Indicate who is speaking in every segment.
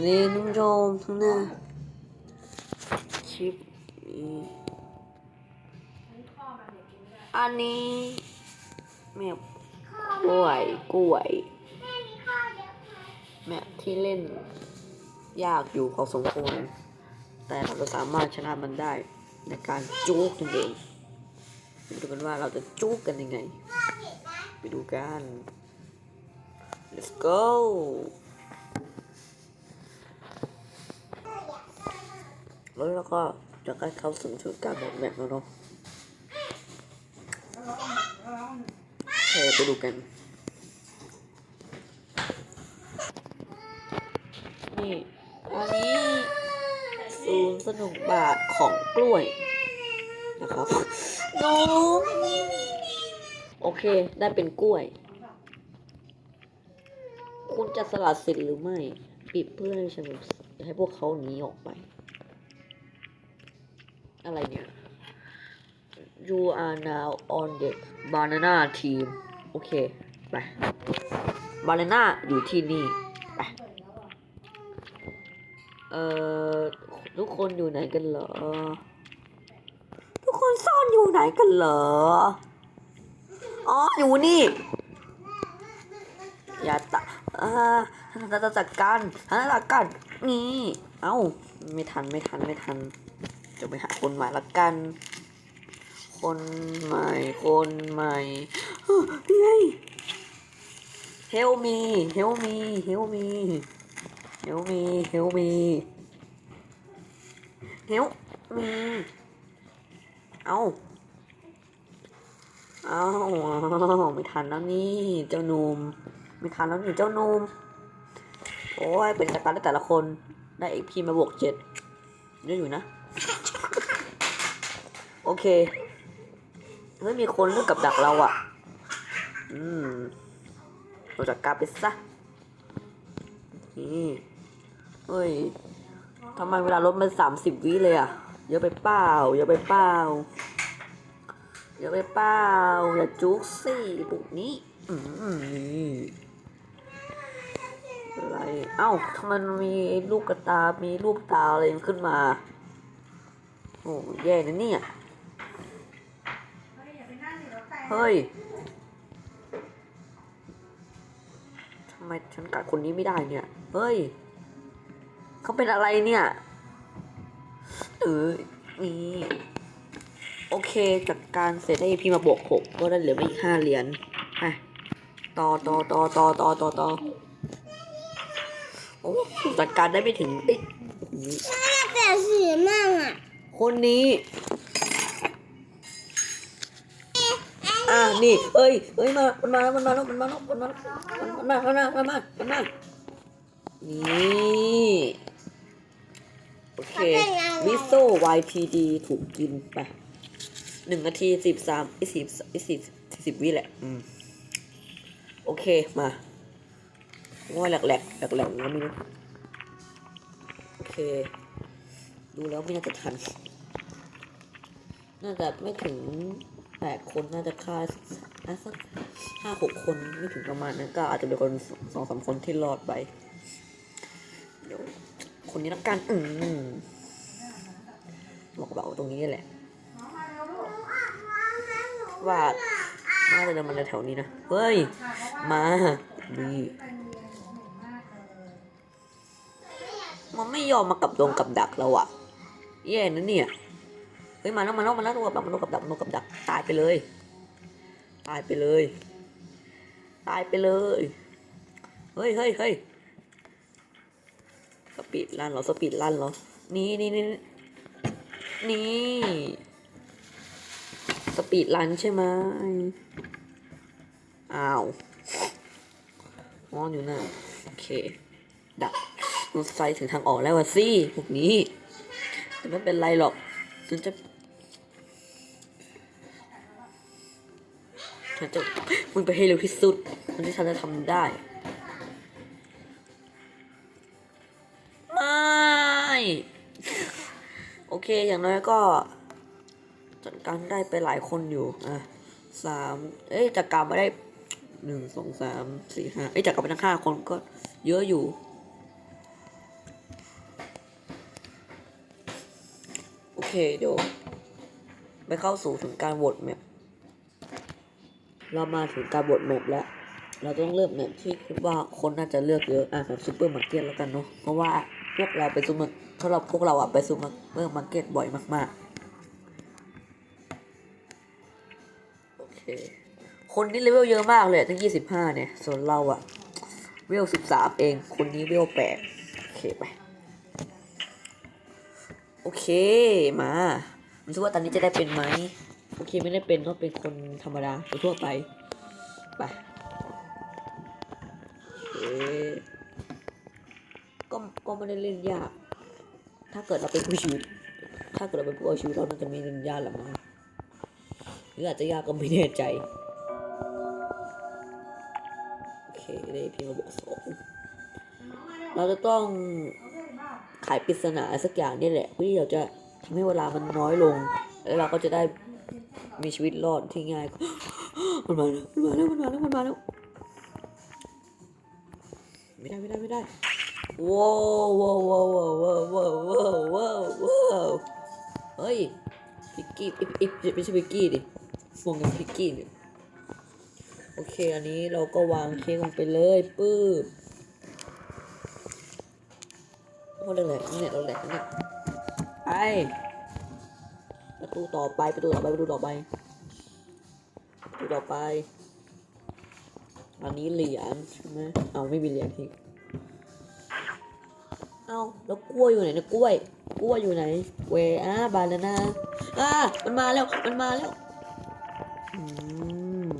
Speaker 1: ันนี้น้องโจมทั้งหน้าคลิปนี้อันนี้แมวกล้วยกล้วยแมวที่เล่น ยากอยู่พอสมควรแต่เราสามารถชนะมันได้ในการจุกนั่นเองไปดูกันว่าเราจะจุกกันยังไง ไปดูกัน let's go แล้วเราก็จะใกล้เข้าสู่ชุดการบอกแบบแล้วเนาะโอเคไปดูกัน นี่ อันนี้ศูนย์สนุกบาทของกล้วย นะครับน้องโอเค ได้เป็นกล้วย คุณจะสละสิทธิ์หรือไม่ ปิดเพื่อให้ฉันให้พวกเขาหนีออกไป อะไรเนี่ย You are now on the banana team โอเค ไป banana อยู่ที่นี่ ไป เอ่อ ทุกคนอยู่ไหนกันเหรอ ทุกคนซ่อนอยู่ไหนกันเหรอ อ๋อ อยู่นี่ อย่าตะอ่าจัดการจัดการนี่ เอ้า ไม่ทัน ไม่ทัน ไม่ทัน จะไปหาคนใหม่ละกัน คนใหม่ คนใหม่เฮ้ยนี่ไง Help me Help me Help me Help me Help me Help me เอ้าเอ้าไม่ทันแล้วนี่เจ้าหนุ่มไม่ทันแล้วนี่เจ้าหนุ่มโอ้ยเป็นจักรได้แต่ละคนได้อีกพีมาบวกเจ็ดเยอะอยู่นะ โอเคเฮ้ยมีคนเลือกกับดักเราอะ่ะ อืมเราจัดการไปซะนี่เฮ้ยทำไมเวลาลดมันสามสิบวิเลยอะ่ะ เยอะไปเปล่า เยอะไปเปล่า เยอะไปเปล่า อย่าจุกสิปุกนี้ อืมนี่อะไร เอ้าทำไมมันมีลูกกระตา มีรูปตาอะไรขึ้นมา โอ้แย่นะเนี่ย เฮ้ยทำไมฉันกัดคนนี้ไม่ได้เนี่ย เฮ้ย เขาเป็นอะไรเนี่ย เออ นี่ โอเคจัดการเสร็จได้พี่มาบวกหกก็ได้เหลือมาอีกห้าเหรียญไปต่อต่อต่อต่อต่อต่อต่อโอ้จัดการได้ไม่ถึงเอ๊ะ
Speaker 2: เปลี่ยนสีมั่งอะ
Speaker 1: คนนี้ อ่า นี่เอ้ยเอ้ยมา มันมาแล้วมันมาแล้วมันมาแล้วมันมาแล้วมันมามันมามันมามันมานี่โอเควิโซ YTD ถูกกินไปหนึ่งนาทีสิบสามไอสิบไอสิบสิบวิแหละ อืม โอเค มาว่าแหลกแหลกแหลกแหลกๆแล้วไม่รู้โอเค ดูแล้วไม่น่าจะทัน น่าจะไม่ถึง แปดคนน่าจะฆ่าสักอะสักห้าหกคนไม่ถึงประมาณนั้นก็อาจจะเป็นคนสองสามคนที่รอดไปเดี๋ยวคนนี้ละกันอืมบอกเบาตรงนี้แหละ ว่าน่าจะเดินมาแถวนี้นะ เฮ้ย มาดีมันไม่ยอมมากับดงกับดักเราอะแย่นะเนี่ย ฮ้ยมาแล้วมาแล้วมาแล้วนกับดักนกับดักนกับดักตายไปเลย ตายไปเลย ตายไปเลยเฮ้ยเฮ้ยเฮ้ยสปีดลันเหรอสปีดลันเหรอนี่นี่นี่นี่สปีดรันใช่ไหมอ้าวมอนอยู่นั่นโอเค ดักรถไฟถึงทางออกแล้วสิพวกนี้ แต่ไม่เป็นไรหรอกฉันจะ ฉันจะวิ่งไปให้เร็วที่สุดมันที่ฉันจะทำได้ ไม่ โอเคอย่างน้อยก็ จัดการได้ไปหลายคนอยู่ อะสามเอ้ยจัดการมาได้หนึ่งสองสามสี่ห้าเอ้ยจัดการไปทั้งห้าคนก็เยอะอยู่โอเคเดี๋ยวไปเข้าสู่ถึงการโหวตแม เรามาถึงการโหวตแมปแล้ว เราต้องเลือกแมปที่คิดว่าคนน่าจะเลือกเยอะ อะแบบซูเปอร์มาร์เก็ตแล้วกันเนาะ เพราะว่าพวกเราไปซูเปอร์สำหรับพวกเราอะไปซูเปอร์มาร์เก็ตบ่อยมาก ๆ โอเค คนนี้เลเวลเยอะมากเลยตั้งยี่สิบห้าเนี่ย ส่วนเราอะเวลสิบสามเอง คนนี้เวลแปดโอเคไป โอเค มา มันคิดว่าตอนนี้จะได้เป็นไหม โอเคไม่ได้เป็นก็เป็นคนธรรมดาทั่วไปไปโอเคก็ก็ไม่ได้เล่นยาก ถ้าเกิดเราเป็นผู้ชีวิต ถ้าเกิดเราเป็นผู้เอาชีวิตเราน่าจะม่เล่นยากหรือกมั้งหรืออาจจะยากก็ไม่แน่ใจ โอเคได้พียงระบบสองเราจะต้องไขปริศนาสักอย่างนี่แหละเพื่อที่เราจะทำให้เวลามันน้อยลง แล้วเราก็จะได้ มีชีวิตรอดที่ง่ายมันมาแล้วมันมาแล้วมันมาแล้วมันมาแล้วไม่ได้ไม่ได้ไม่ได้ว้าวว้าวว้าวว้าวว้าวว้าวว้าวว้าวเฮ้ยพิกกี้อิบอิบไม่ใช่พิกกี้ดิมองกันพิกกี้เนี่ยโอเค อันนี้เราก็วางเค้กลงไปเลยปื้บโอ้เรื่องแหลกเนี่ยเราแหลกเนี่ยไป ประตูต่อไปประตูต่อไปประตูต่อไปประตูต่อไป อันนี้เหรียญใช่ไหมเอาไม่มีเหรียญทีเอาแล้วกล้วยอยู่ไหนเนี่ยกล้วย กล้วยอยู่ไหน เวอาบานาน่าอ่ามันมาแล้วมันมาแล้วอืม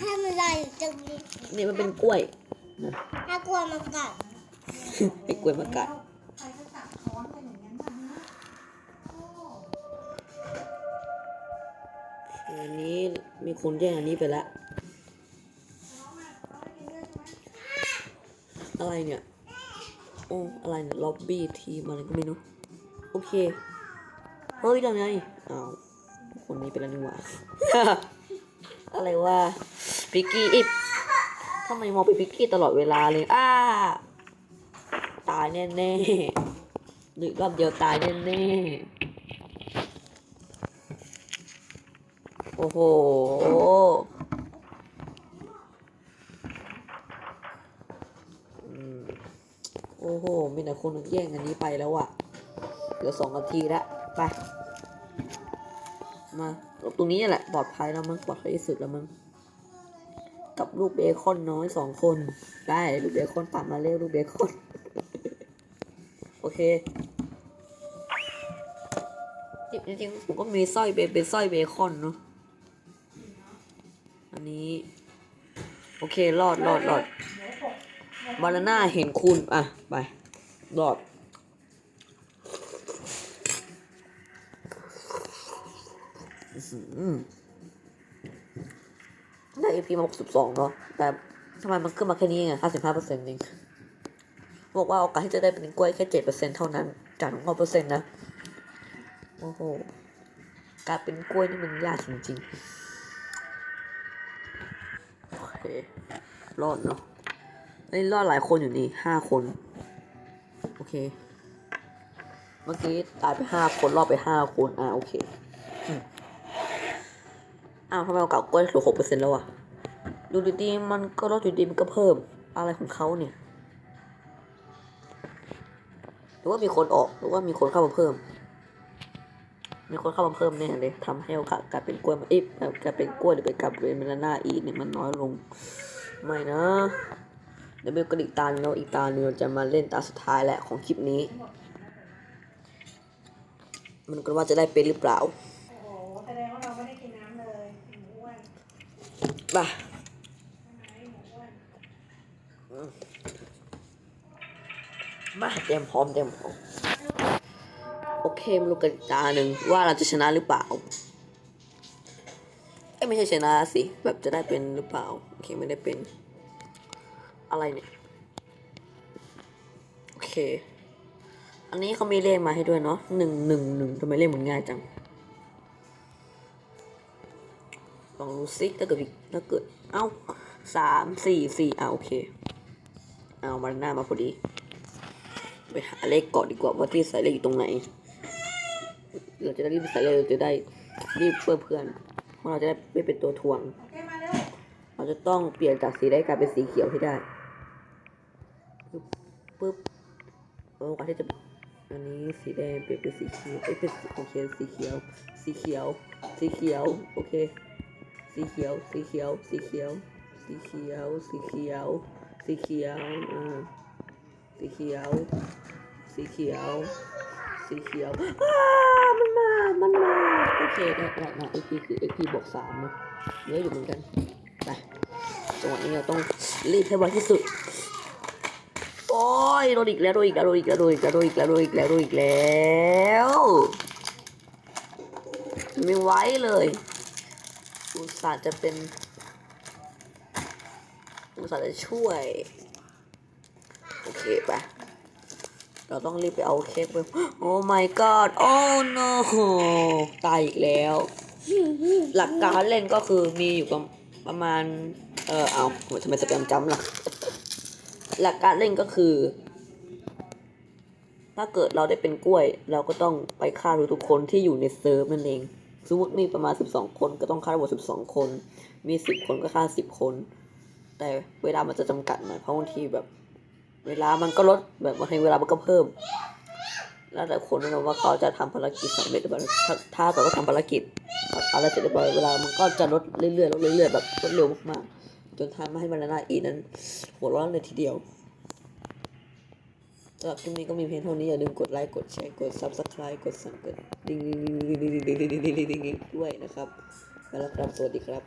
Speaker 2: ถ้ามันได้อยู่ตรงนี้
Speaker 1: นี่มันเป็นกล้วยนะ
Speaker 2: ถ้ากลัวมันกัด
Speaker 1: ไอ้กล้วยมากัด
Speaker 3: อันนี้
Speaker 1: มีคนแย่งอันนี้ไปแล้วอะไรเนี่ย โอ้อะไรเนี่ย ล็อบบี้ทีมอะไรก็ไม่รู้ โอเค เฮ้ยยังไงอ้าวคนนี้เป็นแล้วนี่หว่าอะไรวะพิกกี้อิบทำไมมองไปพิกกี้ตลอดเวลาเลย อ้า ตายแน่ๆหนึ่งรอบเดียวตายแน่ๆ โอ้โหอืมโอ้โห มีแต่คนแย่งอันนี้ไปแล้วอะเหลือสองนาทีล้วไป มา ตรงนี้แหละ ปลอดภัยแล้วมั้ง ปลอดภัยที่สุดแล้วมั้ง กับลูกเบคอนน้อยสองคน ได้ ลูกเบคอนปัดมาเร็ว ลูกเบคอน โอเคจริงๆผมก็มีสร้อยเบเป็นสร้อยเบคอนเนาะ เครอดรอดรอดบานาน่าเห็นคุณ อะ ไปรอดอื้อหือได้ EP มา62เนาะแต่ทำไมมันขึ้นมาแค่นี้ไง55เปอร์เซ็นต์เองบอกว่าโอกาสที่จะได้เป็นกล้วยแค่7เปอร์เซ็นต์เท่านั้น จาก100เปอร์เซ็นต์นะ โอ้โห การเป็นกล้วยนี่มันยากจริงๆ เครอดเนาะเอ้ยรอดหลายคนอยู่นี่ห้าคน โอเค เมื่อกี้ตายไปห้าคนรอดไปห้าคน อ่าโอเคอ้าวทำไมเอาเก่ากล้วยเหลือหกเปอร์เซ็นต์แล้วอะดูดีๆมันก็ลดอยู่ดีมันก็เพิ่มอะไรของเขาเนี่ยหรือว่ามีคนออกหรือว่ามีคนเข้ามาเพิ่ม มีคนเข้ามาเพิ่มแน่เลยทำให้โอกาสกลายเป็นกล้วยมาเอ๊ะกลายเป็นกล้วยหรือเป็นกลายเป็นบานาน่าอีกเนี่ยมันน้อยลงไม่นะเดี๋ยวเบลก็อีกตาหนึงแล้วอีกตาหนึงเราจะมาเล่นตาสุดท้ายแหละของคลิปนี้ มันก็ว่าจะได้เป็นหรือเปล่า
Speaker 3: โหแสดงว่าเราไม่ได้กินน้ำเลยหมูอ้วน
Speaker 1: ป่ะ
Speaker 3: ใช่ไหมหมูอ้วน
Speaker 1: มาเตรียมพร้อมเตรียมพร้อม โอเคมาดูกันตาหนึ่งว่าเราจะชนะหรือเปล่าเอ้ไม่ใช่ชนะสิแบบจะได้เป็นหรือเปล่าโอเคไม่ได้เป็น อะไรเนี่ยโอเค อันนี้เขามีเลขมาให้ด้วยเนาะหนึ่งหนึ่งหนึ่งทำไมเลขมันง่ายจังลองดูซิถ้าเกิดถ้าเกิดเอ้าสามสี่สี่อะโอเค เอามาหน้ามาพอดี ไปหาเลขก่อนดีกว่าว่าที่ใส่เลขอยู่ตรงไหน เราจะได้รีบใส่เลยเราจะได้รีบเพื่อเพื่อนเพราะเราจะได้ไม่เป็นตัวถ่วง
Speaker 3: เรา
Speaker 1: จะต้องเปลี่ยนจากสีแดงกลายเป็นสีเขียวให้ได้ปึ๊บโอกาสที่จะอันนี้สีแดงเปลี่ยนเป็นสีเขียวเอ้ยเป็นโอเคสีเขียว สีเขียว สีเขียว โอเค สีเขียว สีเขียว สีเขียว สีเขียว สีเขียว สีเขียว อ่า สีเขียว สีเขียว สีเขียวอ้ามัน มามันมา โอเคได้ได้นะ XP คือ XP บวกสามนะเยอะอยู่เหมือนกัน ไปจังหวะนี้เราต้องรีบให้ไวที่สุด โอ้ยโดนอีกแล้วโดนอีกแล้วโดนอีกแล้วโดนอีกแล้วโดนอีกแล้วโดนอีกแล้วโดนอีกแล้วไม่ไหวเลยอุตส่าห์จะเป็นอุตส่าห์จะช่วย โอเคไป เราต้องรีบไปเอาเค้กไปโอ้ my god โอ้ no ตายอีกแล้ว หลักการเล่นก็คือมีอยู่ประมาณ เออเอาทำไมสแปมจำล่ะ หลักการเล่นก็คือ ถ้าเกิดเราได้เป็นกล้วย เราก็ต้องไปฆ่าทุกคนที่อยู่ในเซิร์ฟนั่นเอง สมมติมีประมาณ 12 คนก็ต้องฆ่าทั้งหมด12 คน มี 10 คนก็ฆ่า 10 คน แต่เวลามันจะจำกัดหน่อยเพราะบางทีแบบ เวลามันก็ลดแบบบางทีเวลามันก็เพิ่ม แล้วแต่คนนะว่าเขาจะทำภารกิจสำเร็จหรือเปล่าถ้าเกิดว่าทำภารกิจอะไรเสร็จเบ่อยเวลามันก็จะลดเรื่อยๆลดเรื่อยๆแบบลดเร็วมากๆจนทำให้มันน่าอีนั้นหัวร้อนเลยทีเดียวสำหรับคลิปนี้ก็มีเพียงเท่านี้อย่าลืมกดไลค์กดแชร์กดซับสไครต์กดสั่งกดดิ้งดิ้งดิ้งดิ้งดิ้งดิ้งดิ้งด้วยนะครับแล้วครับสวัสดีครับ